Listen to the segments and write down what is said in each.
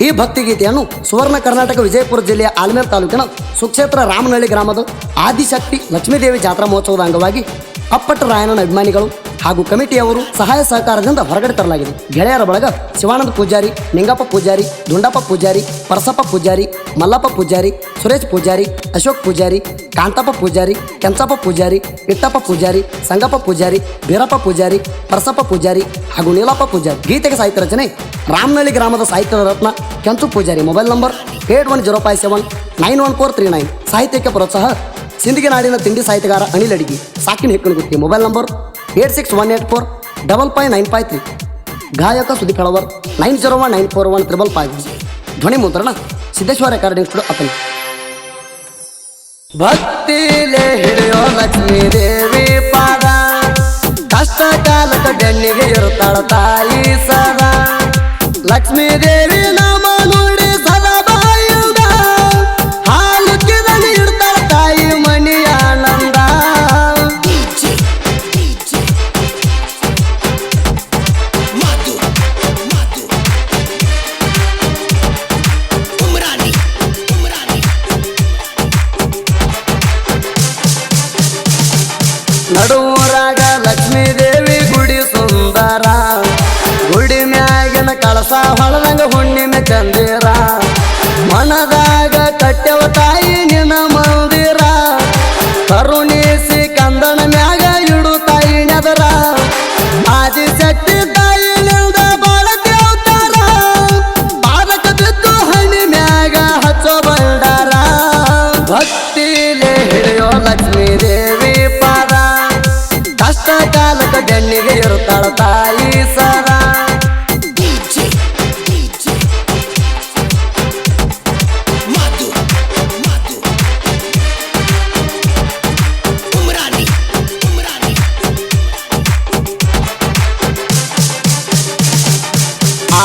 ಈ ಭಕ್ತಿಗೀತೆಯನ್ನು ಸುವರ್ಣ ಕರ್ನಾಟಕ ವಿಜಯಪುರ ಜಿಲ್ಲೆಯ ಆಲ್ಮೇರ್ ತಾಲೂಕಿನ ಸುಕ್ಷೇತ್ರ ರಾಮನಹಳ್ಳಿ ಗ್ರಾಮದ ಆದಿಶಕ್ತಿ ಲಕ್ಷ್ಮೀದೇವಿ ಜಾತ್ರಾ ಮಹೋತ್ಸವದ ಅಂಗವಾಗಿ ಅಪ್ಪಟ್ಟ ರಾಯಣ್ಣನ ಅಭಿಮಾನಿಗಳು ಹಾಗೂ ಕಮಿಟಿಯವರು ಸಹಾಯ ಸಹಕಾರದಿಂದ ಹೊರಗಡೆ ತರಲಾಗಿದೆ. ಗೆಳೆಯರ ಬಳಗ ಶಿವಾನಂದ ಪೂಜಾರಿ, ನಿಂಗಪ್ಪ ಪೂಜಾರಿ, ದುಂಡಪ್ಪ ಪೂಜಾರಿ, ಪರಸಪ್ಪ ಪೂಜಾರಿ, ಮಲ್ಲಪ್ಪ ಪೂಜಾರಿ, ಸುರೇಶ್ ಪೂಜಾರಿ, ಅಶೋಕ್ ಪೂಜಾರಿ, ಕಾಂತಪ್ಪ ಪೂಜಾರಿ, ಕೆಂಚಪ್ಪ ಪೂಜಾರಿ ಇಟ್ಟಪ್ಪ ಪೂಜಾರಿ, ಸಂಗಪ್ಪ ಪೂಜಾರಿ, ಬೀರಪ್ಪ ಪೂಜಾರಿ, ಪರಸಪ್ಪ ಪೂಜಾರಿ ಹಾಗೂ ನೀಲಪ್ಪ ಪೂಜಾರಿ. ಗೀತೆಗೆ ಸಾಹಿತ್ಯ ರಚನೆ ರಾಮನಳ್ಳಿ ಗ್ರಾಮದ ಸಾಹಿತ್ಯ ರತ್ನ Kenchu Pujari. Mobile number eight one zero five seven nine one four three nine. ಸಾಹಿತ್ಯಕ್ಕೆ ಪ್ರೋತ್ಸಾಹ ಸಿಂಧಿಗೆ ನಾಡಿನ ತಿಂಡಿ ಸಾಹಿತ್ಯಗಾರ ಅನಿಲ್ ಅಡಿಗೆ. ಸಾಕಿನ Hekkanagutti mobile number eight six one eight four double five nine five three. ಗಾಯಕ Sudeep Kalavar nine zero one nine four one triple five ಧ್ವನಿ ಮುದ್ರಣ, ಸಿದ್ದೇಶ್ವರ ರೆಕಾರ್ಡಿಂಗ್ ಸ್ಟುಡಿಯೋ ಅಪನಿ ಭಕ್ತಿಲೆ ಹಿಡಿಯೋ ಲಕ್ಷ್ಮೀ ದೇವಿ ಪಾದ. ಕಷ್ಟ ಕಾಲದ ಬೆನ್ನಿಗೆ ಇರುತ್ತಾಳ ತಾಯಿ ಸದಾ. ಲಕ್ಷ್ಮೀ ದೇವಿ ಹೊಳದಂಗ ಹುಣ್ಣಿಮೆ ಚಂದಿರ. ಮನದಾಗ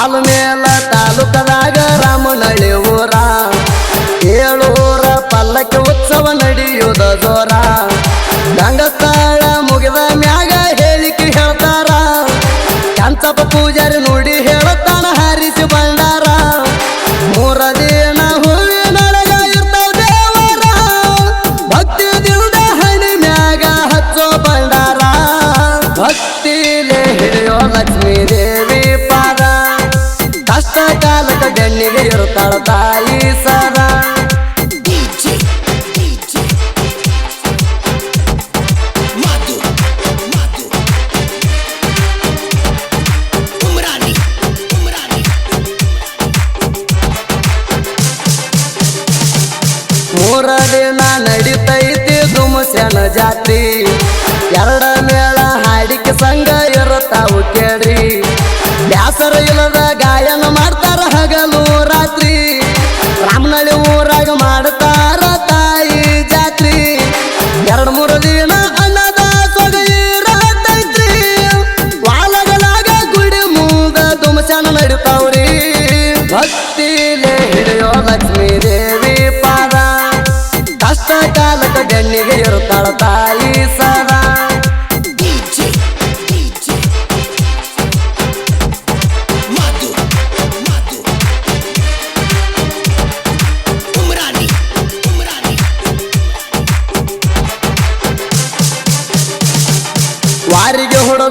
ಆಲ್ಮೇಲ ತಾಲೂಕದಾಗ ರಾಮನಳ್ಳಿ ಊರ. ಏಳೂರ ಪಲ್ಲಕ್ಕಿ ಉತ್ಸವ ನಡೆಯುವುದ ಜೋರ. ಗಂಗಸ್ಥಳ ಮುಗಿದ ಮ್ಯಾಗ ಹೇಳಿಕೆ ಹೇಳ್ತಾರ. ಕಂಚಪ್ಪ ಪೂಜಾರಿ ನುಡಿ ಬೆನ್ನಿಗೆ ಇರುತ್ತಾಳ ತಾಯಿ ಸದಾ ಮೂರ ದಿನ ನಡಿತೈತಿ ದುಮಸ್ಯನ ಜಾತ್ರಿ ಎರಡ ಮೇಳ ಹಾಡಿಕೆ ಸಂಘ ಇರುತ್ತಾವು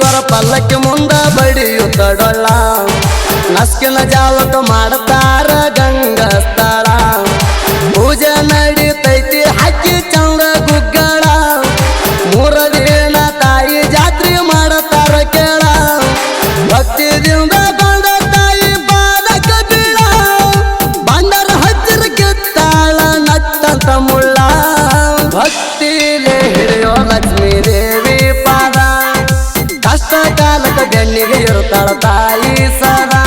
ಹುಡುಗರ ಪಲ್ಲಕ್ಕಿ ಮುಂದ ಬಡಿಯುತ್ತ ಡೊಳ್ಳ ನಸ್ಕಿನ ಜಾಲಕ ಮಾಡ್ತಾರ ಬೆನ್ನಿಗೆ ಇರುತ್ತಾಳ ತಾಯಿ ಸದಾ.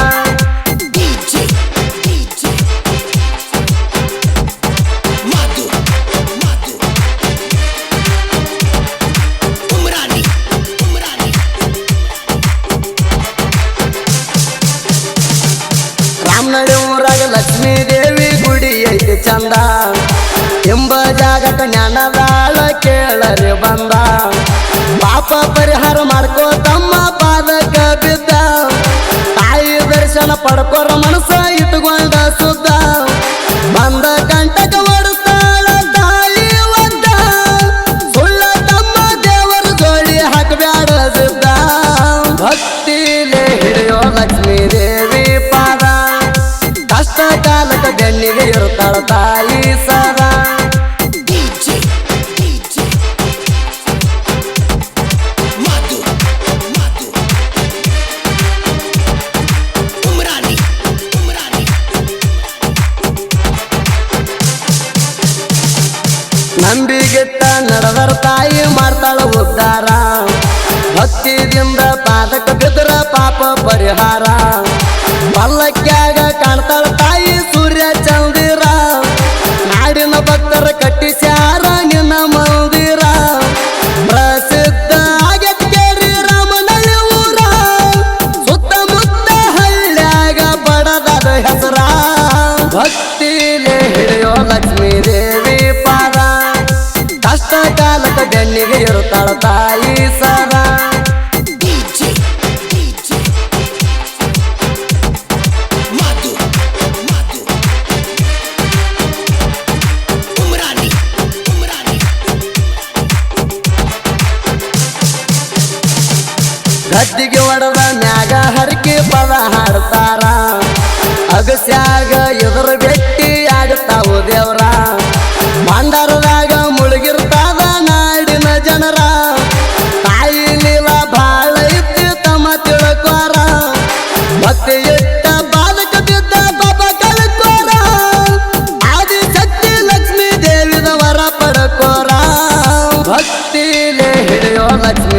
ಊರಾಗ ಲಕ್ಷ್ಮೀ ದೇವಿ ಗುಡಿ ಐತಿ ಚಂದ. ಎಂಬ ಜಾಗದ ಜ್ಞಾನದಾಳ ಕೇಳರಿ ಬಂದ. ಪಾಪ ಪರಿಹಾರ ಹೊಡ್ಕೊರ ಮನಸ ಇಟ್ಕೊಂಡ ಸುದ್ದ. ಬಂದ ಕಂಟಕ ಹೊಡಿಸ್ತಾಳ ತಾಯಿ ಒದ್ದ. ಸುಳ್ಳ ತಮ್ಮ ದೇವರ ಜೋಡಿ ಹಾಕಬ್ಯಾಡ ಸಿದ್ದ. ಭಕ್ತಿಲೆ ಹಿಡಿಯೋ ಲಕ್ಷ್ಮೀ ದೇವಿ ಪಾದ. ಕಷ್ಟ ಕಾಲದ ಬೆನ್ನಿಗೆ ಇರುತ್ತಾಳ ತಾಯಿ ಸದ ಭಕ್ತಿದಿಂದ ಪಾದಕ ಬಿದ್ರ ಪಾಪ ಪರಿಹಾರ. ಪಲ್ಲಕ್ಯಾಗ ಗದ್ದಿಗೆ ಒಡದ ಮ್ಯಾಗ ಹರಕೆ ಪದ ಹಾಡ್ತಾರ. ಅಗಸ್ಯಾಗ ಎದುರ ಬೆಟ್ಟಿ ಆಡ್ತಾವು ದೇವ್ರ. ಭಂಡಾರದಾಗ ಮುಳುಗಿರ್ತಾದ ನಾಡಿನ ಜನರ. ತಾಯಿ ಲೀಲ ಬಾಳ ಇತ್ತು ತಮ್ಮ ತಿಳ್ಕೋರ. ಮತ್ತೆ ಇಟ್ಟ ಬಾಲಕ ಬಿದ್ದ ಬಾಬ ಕಳ್ಕೋರ. ಆದಿ ಶಕ್ತಿ ಲಕ್ಷ್ಮೀ ದೇವಿದ ವರ ಪಡ್ಕೋರ. ಭಕ್ತಿಲೆ ಹಿಡಿಯೋ ಲಕ್ಷ್ಮೀ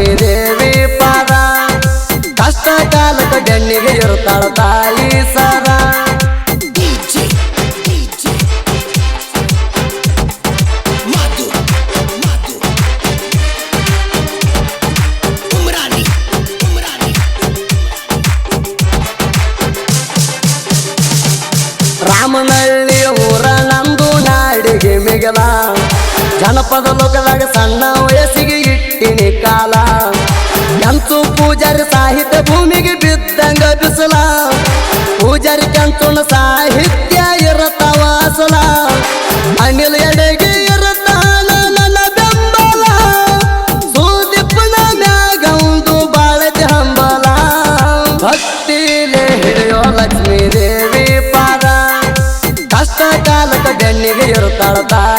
ಬೆನ್ನಿಗೆ ಇರುತ್ತಾಳ ತಾಯಿ ಸದಾ. ರಾಮನಹಳ್ಳಿ ಊರ ನಂದು ನಾಡಿಗೆ ಮಿಗಲ ಜನಪದ ಲೋಕದಾಗ ಸಣ್ಣ ವಯಸ್ಸಿಗೆ ಇಟ್ಟಿನಿ ಕಾಲ. ಕೆಂಚು ಪೂಜಾರಿ ಸಾಹಿತ್ಯ ಭೂಮಿಗೆ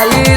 ದೇವಿ